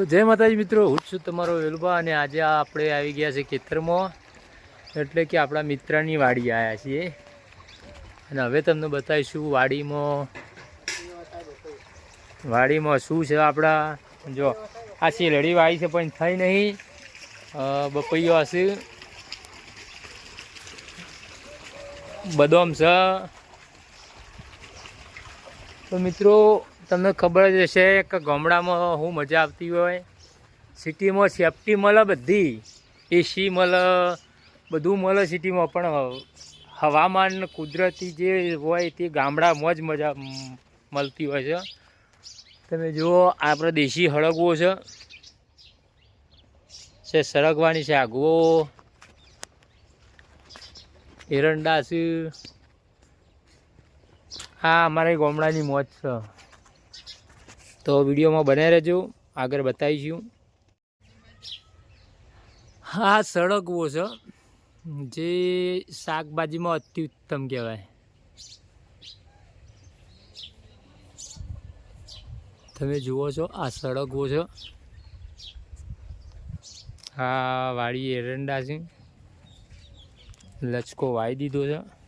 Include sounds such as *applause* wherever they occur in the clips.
તો જય માતાજી મિત્રો, હું છું તમારો વેલુબા અને આજે આપણે આવી ગયા છે ખેતરમાં. એટલે કે આપણા મિત્રની વાડી આવ્યા છીએ. અને હવે તમને બતાવીશું વાડીમાં વાડીમાં શું છે આપણા. જો, આ શેલડી વાળી છે, પણ થઈ નહીં. બપૈયો હશે. બદામ છે. તો મિત્રો તમને ખબર જ હશે કે ગામડામાં શું મજા આવતી હોય. સિટીમાં સેફટી મળે બધી. એસી મળે બધું મળે સિટીમાં પણ હવામાન કુદરતી જે હોય તે ગામડામાં જ મજા મળતી હોય છે. તમે જુઓ, આપણે દેશી હળગવો છે સરગવાની છે આગવો. એરંડા છે. હા, અમારે ગામડાની મોજ છે. તો વિડીયોમાં બને રહેજો. આગળ બતાવીશું. હા, સળગવો છે. જે શાકભાજીમાં અતિ ઉત્તમ કહેવાય. તમે જુઓ છો, આ સળગવો છે. આ વાડી એરંડા છે. લચકો વાઈ દીધો છે.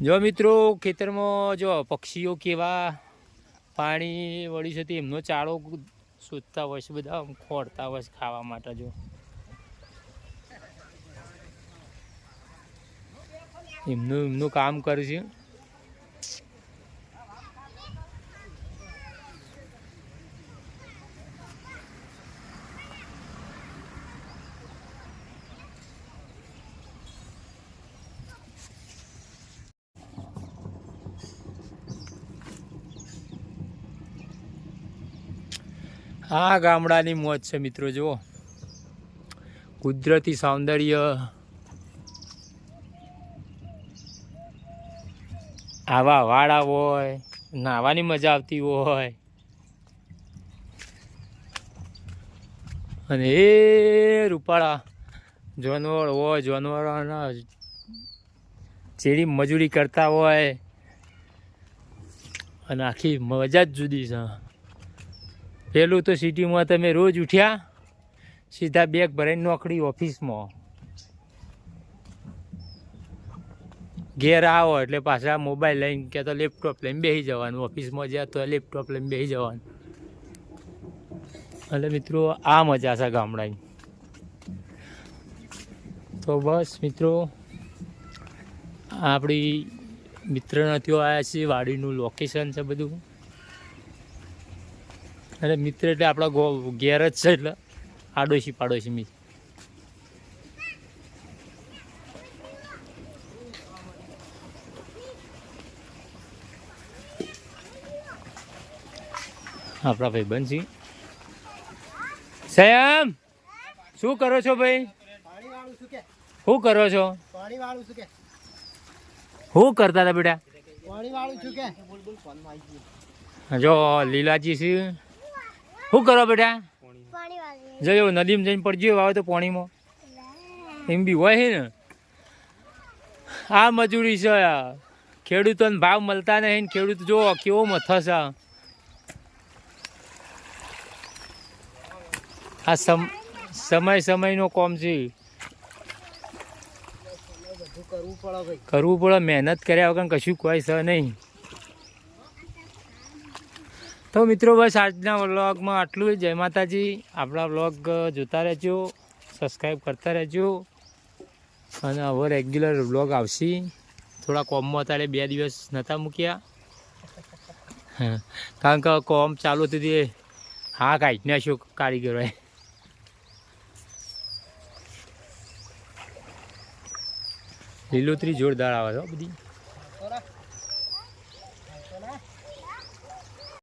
જો મિત્રો, ખેતરમાં જો પક્ષીઓ કેવા પાણી વળી છે તે એમનો ચાળો શોધતા હોય છે, બધા ખોડતા હોય છે ખાવા માટે જો. એમનું એમનું કામ કરે છે. આ ગામડાની મોજ છે મિત્રો, જુઓ. કુદરતી સૌંદર્ય. આવા વાડા હોય, નાહવાની મજા આવતી હોય. અને એ રૂપાળા જાનવર હોય જાનવરોના ચેડી મજૂરી કરતા હોય. અને આખી મજા જ જુદી છે. પેલું તો સિટીમાં તમે રોજ ઉઠ્યા, સીધા બેગ ભરાઈને નોકરી ઓફિસમાં. ઘેર આવો એટલે પાછા મોબાઈલ લઈને કે તો લેપટોપ લઈને બેસી જવાનું. ઓફિસમાં જ્યાં તો લેપટોપ લઈને બેસી જવાનું. એટલે મિત્રો, આ મજા છે ગામડાની. તો બસ મિત્રો, આપણી મિત્ર નથી આવ્યા છીએ, વાડીનું લોકેશન છે બધું. અને મિત્ર એટલે આપણા ગો ઘેર જ છે એટલે આડોશી પાડોશી મિત્ર. આપણા ભાઈ બનશી સયામ શું કરો છો ભાઈ? શું કરો છો? શું કરતા હતા બેટા? જો લીલાજી છે. શું કરો બેટા? પાણી વાળું જો એવું નદીમાં જઈને પડજો આવે તો પાણીમાં. એમ બી હોય છે ને. આ મજૂરી છે ખેડૂતોને ભાવ મળતા નહીં ને ખેડૂત જો કેવો મથસ આ. સમ સમય સમયનો કોમ છે. કરવું પડે કરવું પડે મહેનત કર્યા વગર કશું કોઈ છે નહીં. તો મિત્રો બસ આજના વ્લોગમાં આટલું જ. જય માતાજી. આપણા વ્લોગ જોતા રહેજો સબસ્ક્રાઈબ કરતા રહેજો. અને હવે રેગ્યુલર વ્લોગ આવશે. થોડા કોમમાં અત્યારે બે દિવસ નહોતા મૂક્યા. હા, *laughs* કારણ કે કોમ ચાલુ હતી તે હા કાઢી નાખ્યો કારીગરોએ. લીલોતરી જોરદાર આવે છે બધી.